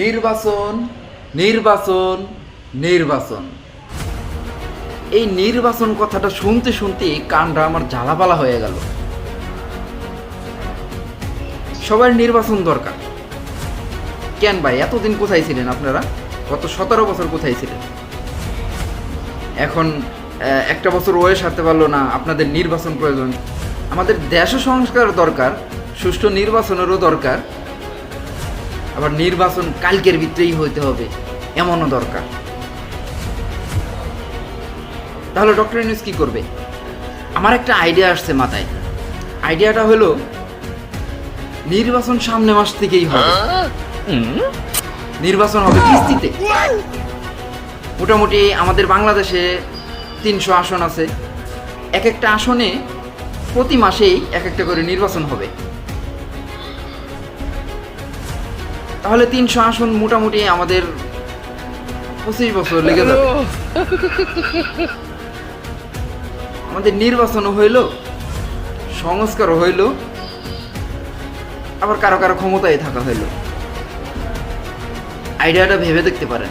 নির্বাচন নির্বাচন নির্বাচন। এই নির্বাচন কথাটা শুনতে শুনতে কানটা আমার জ্বালাপালা হয়ে গেল। সবার নির্বাচন দরকার। কেন ভাই, এতদিন কোথায় ছিলেন আপনারা? গত সতেরো বছর কোথায় ছিলেন? এখন একটা বছর বয়স হারতে পারল না, আপনাদের নির্বাচন প্রয়োজন। আমাদের দেশ সংস্কার দরকার, সুষ্ঠু নির্বাচনেরও দরকার। আবার নির্বাচন কালকের ভিতরেই হইতে হবে, এমনও দরকার। তাহলে ডক্টর ইউনুস কি করবে? আমার একটা আইডিয়া আসছে মাথায়। আইডিয়াটা হলো, নির্বাচন সামনে মাস থেকেই হবে। নির্বাচন হবে কিস্তিতে। মোটামুটি আমাদের বাংলাদেশে তিনশো আসন আছে। এক একটা আসনে প্রতি মাসেই এক একটা করে নির্বাচন হবে। তাহলে তিনশো আসন মোটামুটি আমাদের পঁচিশ বছর লেগে যাবে। আমাদের নির্বাচনও হইল সংস্কারও হইল আবার কারও কারও ক্ষমতায় থাকা হইল। আইডিয়াটা ভেবে দেখতে পারেন।